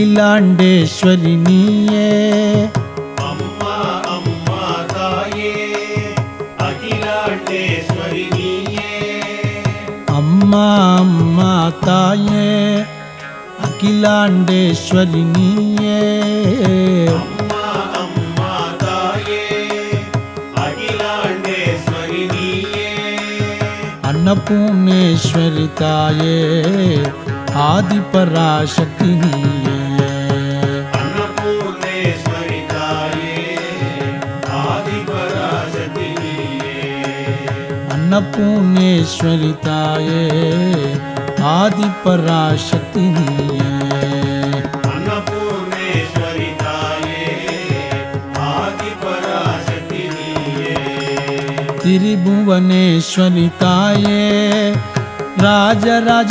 அகிலாண்டேஸ்வரி நீயே. அம்மா அம்மா தாயே அகிலாண்டேஸ்வரி நீயே. அம்மா அம்மா தாயே அகிலாண்டேஸ்வரி நீயே. அம்மா அம்மா தாயே पुणेश्वरिताय आदिपराशतिश्वरिताय त्रिभुवनेश्वरिताये राजराजेश्वरिणीये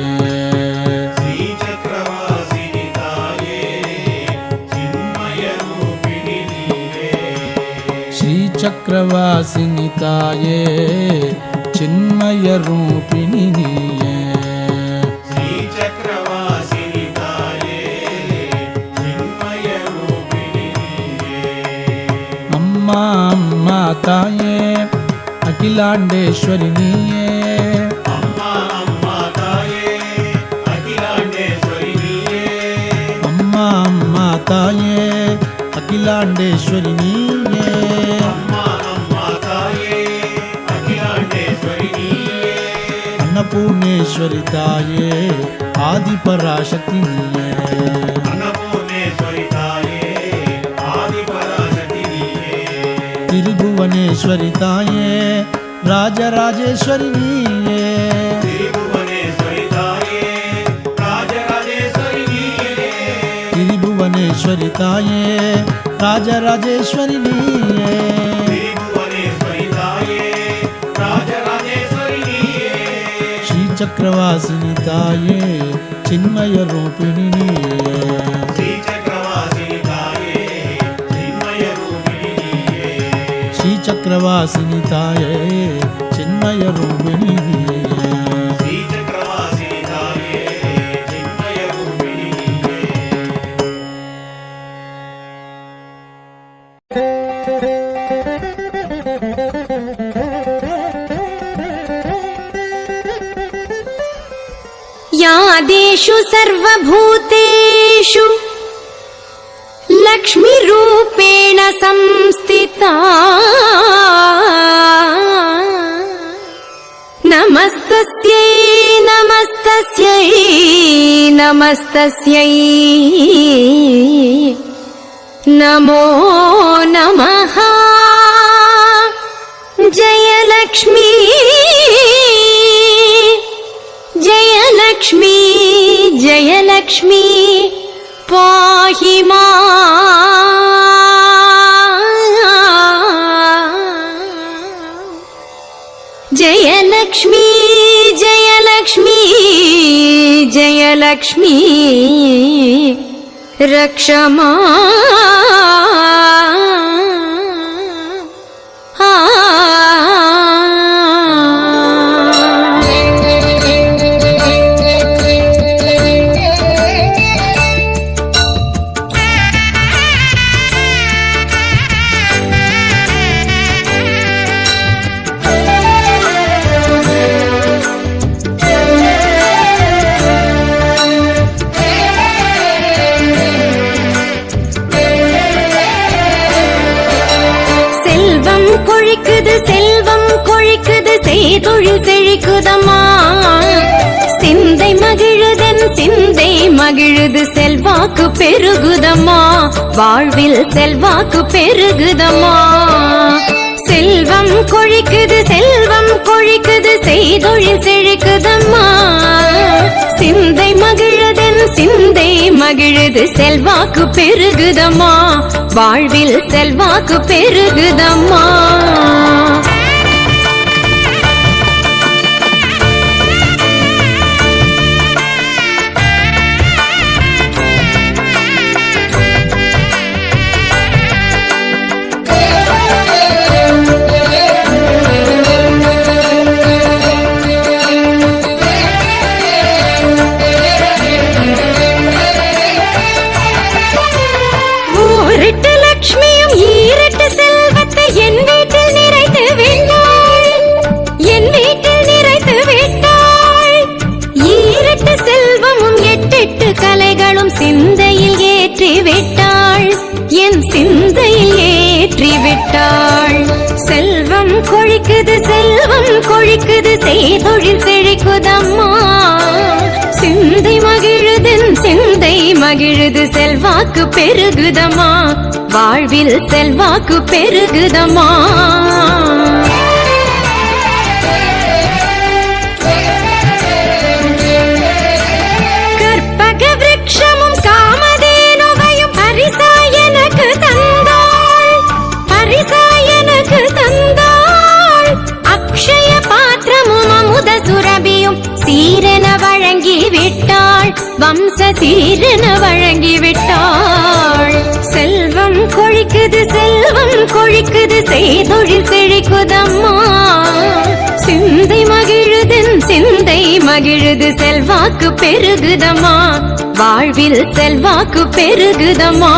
चक्रवासिनि ताये चिन्मयरूपिणि नीये अम्मा अम्मा ताये अखिलाण्डेश्वरि नीये अम्मा अम्मा ताये अखिलाण्डेश्वरि नीये अन्न पूर्णेश्वरी ताये आदि पराशक्ति त्रिभुवनेश्वरी ताये राजा राजेश्वरी नीये। त्रिभुवनेश्वरी ताये राजा राजेश्वरी नीये। శ్రీచక్రవాసిన తాయే చిన్మయ రూపిణి శ్రీచక్రవాసిని తాయే చిన్మయ రూపిణి यादेषु सर्वभूतेषु लक्ष्मीरूपेण संस्थिता। नमस्तस्यै नमस्तस्यै नमस्तस्यै। नमो नमः। जयलक्ष्मी जयलक्ष्मी जयलक्ष्मी पाहि मा। जयलक्ष्मी जयलक्ष्मी जयलक्ष्मी रक्षमा செய்தொழில் செழிக்குதமா சிந்தை மகிழுதன் சிந்தை மகிழுது செல்வாக்கு பெருகுதமா வாழ்வில் செல்வாக்கு பெருகுதமா செல்வம் கொழிக்குது செல்வம் கொழிக்குது செய்தொழில் செழிக்குதம்மா. சிந்தை மகிழுது செல்வாக்கு பெருகுதம்மா. வாழ்வில் செல்வாக்கு பெருகுதம்மா. ஏற்றி செல்வம் கொழிக்குது செல்வம் கொழிக்குது செய்தொழில் செழிக்குதம்மா. சிந்தை மகிழுதன் சிந்தை மகிழுது செல்வாக்கு பெருகுதம்மா. வாழ்வில் செல்வாக்கு பெருகுதமா வம்ச சீரன வழங்கிவிட்டாள். செல்வம் கொழிக்குது செல்வம் கொழிக்குது செய்தொழில் செழிக்குதம்மா சிந்தை மகிழுதன் சிந்தை மகிழுது செல்வாக்கு பெருகுதம்மா. வாழ்வில் செல்வாக்கு பெருகுதம்மா.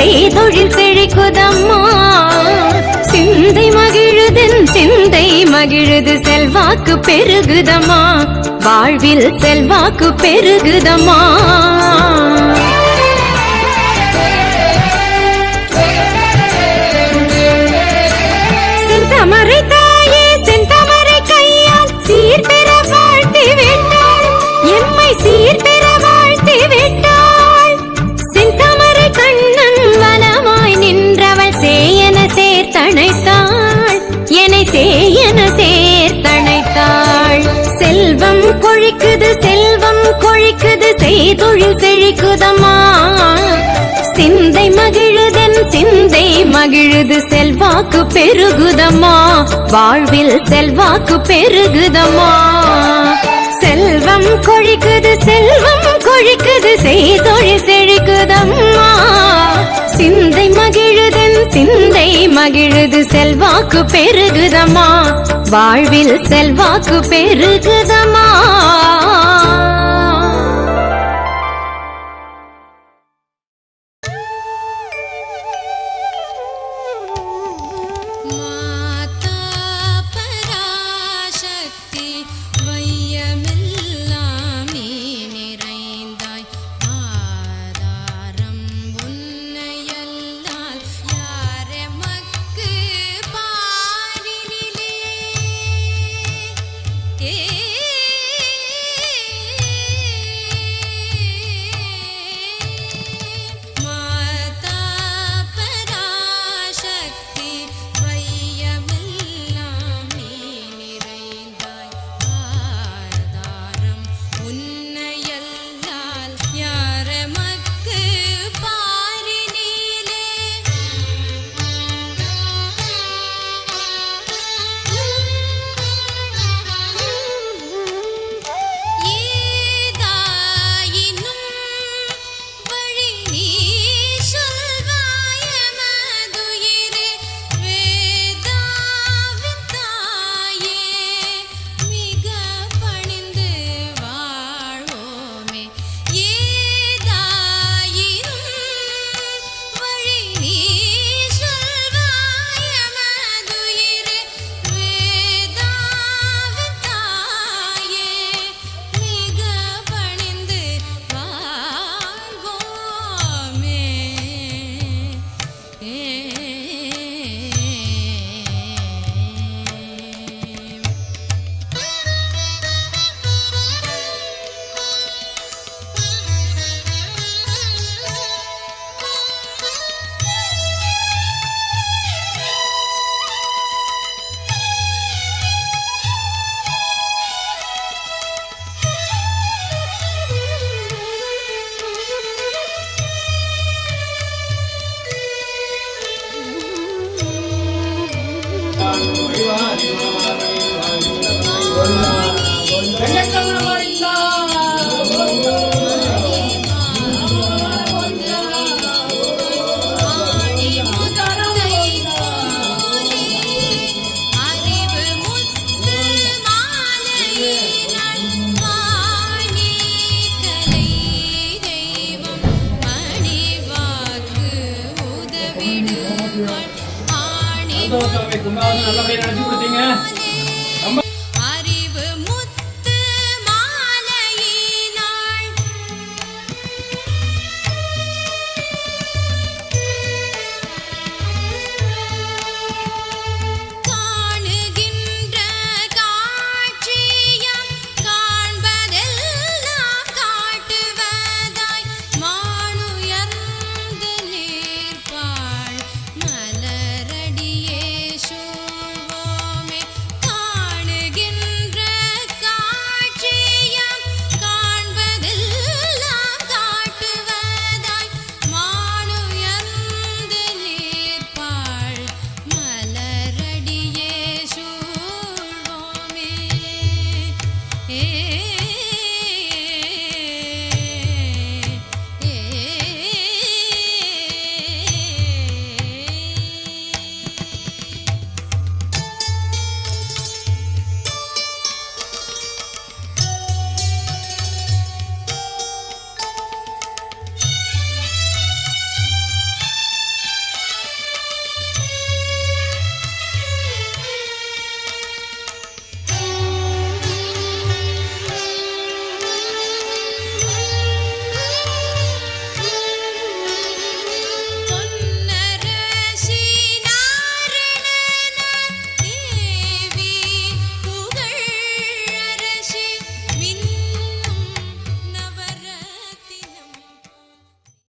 செய்தொழில் செழிக்குதம்மா. சிந்தை மகிழுதன் சிந்தை மகிழுது செல்வாக்கு பெருகுதம்மா. வாழ்வில் செல்வாக்கு பெருகுதம்மா. சிந்தமா சேர்த்தணைத்தாள் என்னை சேயன சேர்த்தணைத்தாள் செல்வம் கொழிக்குது செல்வம் கொழிக்குது செய்தொழில் செழிக்குதமா சிந்தை மகிழுதன் சிந்தை மகிழுது செல்வாக்கு பெருகுதம்மா. வாழ்வில் செல்வாக்கு பெருகுதம்மா. செல்வம் கொழிக்குது செல்வம் கொழிக்குது செய்தொழில் செழிக்குதம்மா. சிந்தை மகிழுது செல்வாக்கு பெருகுதமா வாழ்வில் செல்வாக்கு பெருகுதமா ரொம்ப